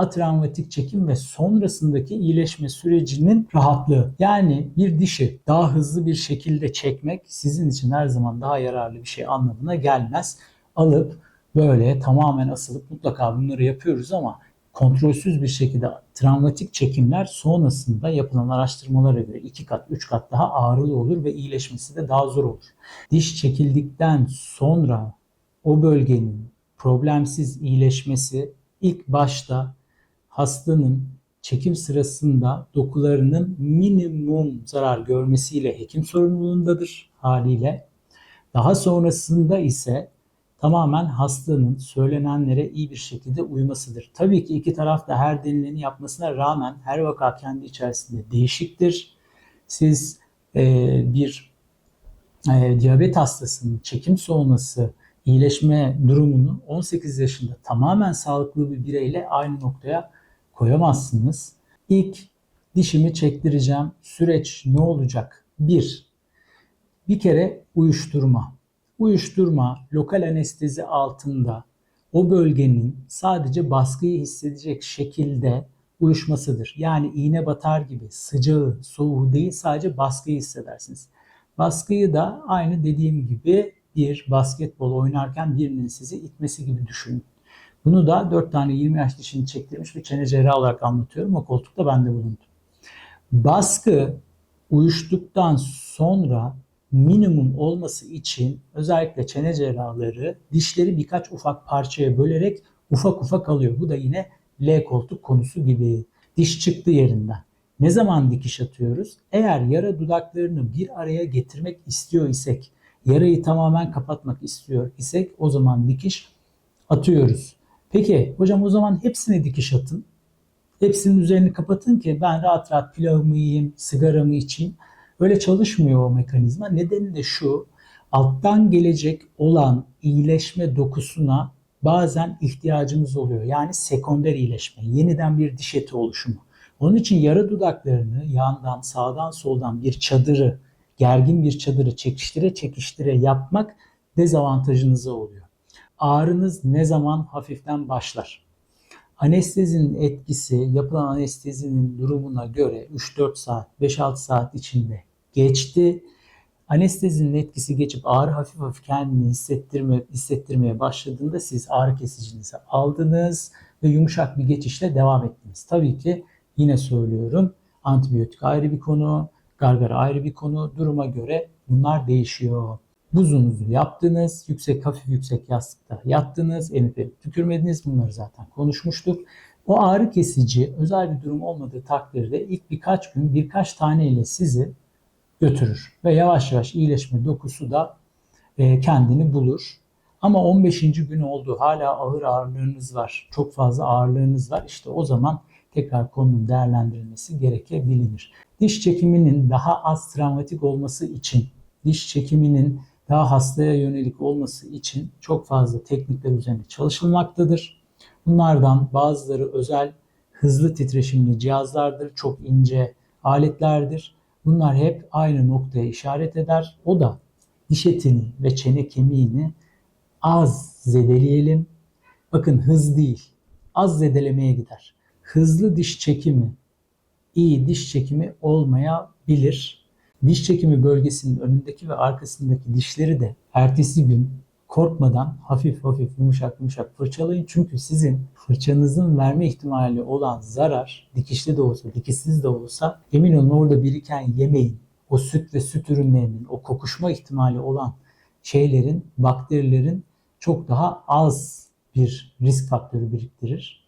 atravmatik çekim ve sonrasındaki iyileşme sürecinin rahatlığı. Yani bir dişi daha hızlı bir şekilde çekmek sizin için her zaman daha yararlı bir şey anlamına gelmez. Alıp böyle tamamen asılıp mutlaka bunları yapıyoruz ama kontrolsüz bir şekilde travmatik çekimler sonrasında yapılan araştırmalara göre 2 kat 3 kat daha ağrılı olur ve iyileşmesi de daha zor olur. Diş çekildikten sonra o bölgenin problemsiz iyileşmesi ilk başta hastanın çekim sırasında dokularının minimum zarar görmesiyle hekim sorumluluğundadır haliyle. Daha sonrasında ise tamamen hastanın söylenenlere iyi bir şekilde uymasıdır. Tabii ki iki taraf da her denileni yapmasına rağmen her vaka kendi içerisinde değişiktir. Siz e, bir e, diyabet hastasının çekim sonrası iyileşme durumunu 18 yaşında tamamen sağlıklı bir bireyle aynı noktaya koyamazsınız. İlk dişimi çektireceğim. Süreç ne olacak? Bir, bir kere uyuşturma. Uyuşturma lokal anestezi altında o bölgenin sadece baskıyı hissedecek şekilde uyuşmasıdır. Yani iğne batar gibi sıcağı, soğuğu değil sadece baskıyı hissedersiniz. Baskıyı da aynı dediğim gibi bir basketbol oynarken birinin sizi itmesi gibi düşünün. Bunu da 4 tane 20 yaş dişini çektirmiş bir çene cerrahı olarak anlatıyorum. O koltukta ben de bulundum. Baskı uyuştuktan sonra minimum olması için özellikle çene cerrahları dişleri birkaç ufak parçaya bölerek ufak ufak alıyor. Bu da yine L koltuk konusu gibi. Diş çıktı yerinden. Ne zaman dikiş atıyoruz? Eğer yara dudaklarını bir araya getirmek istiyor isek, yarayı tamamen kapatmak istiyor isek o zaman dikiş atıyoruz. Peki hocam o zaman hepsine dikiş atın. Hepsinin üzerini kapatın ki ben rahat rahat pilavımı yiyeyim, sigaramı içeyim. Öyle çalışmıyor o mekanizma. Nedeni de şu. Alttan gelecek olan iyileşme dokusuna bazen ihtiyacımız oluyor. Yani sekonder iyileşme, yeniden bir diş eti oluşumu. Onun için yara dudaklarını yandan, sağdan, soldan bir çadırı, gergin bir çadırı çekiştire çekiştire yapmak dezavantajınıza oluyor. Ağrınız ne zaman hafiften başlar? Anestezinin etkisi yapılan anestezinin durumuna göre 3-4 saat, 5-6 saat içinde geçti. Anestezinin etkisi geçip ağrı hafif hafif kendini hissettirme, hissettirmeye başladığında siz ağrı kesicinizi aldınız ve yumuşak bir geçişle devam ettiniz. Tabii ki yine söylüyorum antibiyotik ayrı bir konu, gargara ayrı bir konu. Duruma göre bunlar değişiyor. Buzunuzu yaptınız, yüksek hafif yüksek yastıkta yattınız, emip tükürmediniz bunları zaten konuşmuştuk. O ağrı kesici özel bir durum olmadığı takdirde ilk birkaç gün birkaç tane ile sizi götürür ve yavaş yavaş iyileşme dokusu da e, kendini bulur. Ama 15. gün oldu hala ağır ağırlığınız var, çok fazla ağırlığınız var. İşte o zaman tekrar konunun değerlendirilmesi gerekebilir. Diş çekiminin daha az travmatik olması için, diş çekiminin daha hastaya yönelik olması için çok fazla teknikler üzerinde çalışılmaktadır. Bunlardan bazıları özel hızlı titreşimli cihazlardır, çok ince aletlerdir. Bunlar hep aynı noktaya işaret eder. O da diş etini ve çene kemiğini az zedeleyelim. Bakın hız değil, az zedelemeye gider. Hızlı diş çekimi iyi diş çekimi olmayabilir. Diş çekimi bölgesinin önündeki ve arkasındaki dişleri de ertesi gün korkmadan hafif hafif yumuşak yumuşak fırçalayın. Çünkü sizin fırçanızın verme ihtimali olan zarar dikişli de olsa dikişsiz de olsa emin olun orada biriken yemeğin o süt ve süt ürünlerinin o kokuşma ihtimali olan şeylerin bakterilerin çok daha az bir risk faktörü biriktirir.